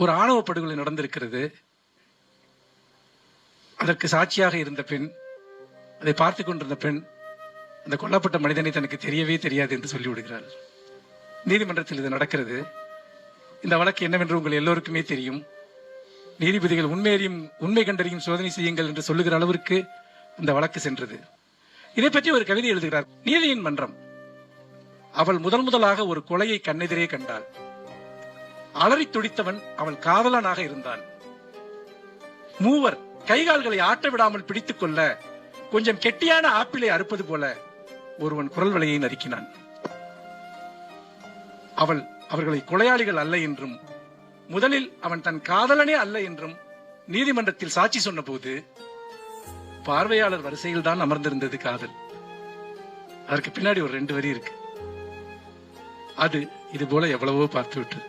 ஒரு ஆணவ படுகொலை நடந்திருக்கிறது. அதற்கு சாட்சியாக இருந்த பெண் அதை பார்த்து கொண்டிருந்த பெண் அந்த கொல்லப்பட்ட மனிதனை தனக்கு தெரியவே தெரியாது என்று சொல்லிவிடுகிறார் நீதிமன்றத்தில் இது நடக்கிறது. இந்த வழக்கு என்னவென்று உங்கள் எல்லோருக்குமே தெரியும். நீதிபதிகள் உண்மையறியும் உண்மை கண்டறியும் சோதனை செய்யுங்கள் என்று சொல்லுகிற அளவிற்கு இந்த வழக்கு சென்றது. இதை பற்றி ஒரு கவிதை எழுதுகிறார். நீதியின் மன்றம். அவள் முதல் முதலாக ஒரு கொலையை கண்ணெதிரே கண்டாள். அலறி துடித்தவன் அவள் காதலனாக இருந்தான். மூவர் கைகால்களை ஆட்ட விடாமல் பிடித்துக் கொள்ள கொஞ்சம் கெட்டியான ஆப்பிளை அறுப்பது போல ஒருவன் குரல் வலையை நறுக்கினான். அவள் அவர்களை கொலையாளிகள் அல்ல என்றும் முதலில் அவன் தன் காதலனே அல்ல என்றும் நீதிமன்றத்தில் சாட்சி சொன்னபோது பார்வையாளர் வரிசையில் தான் அமர்ந்திருந்தது காதல். அதற்கு பின்னாடி ஒரு ரெண்டு வரி இருக்கு. அது இது போல எவ்வளவோ பார்த்து விட்டு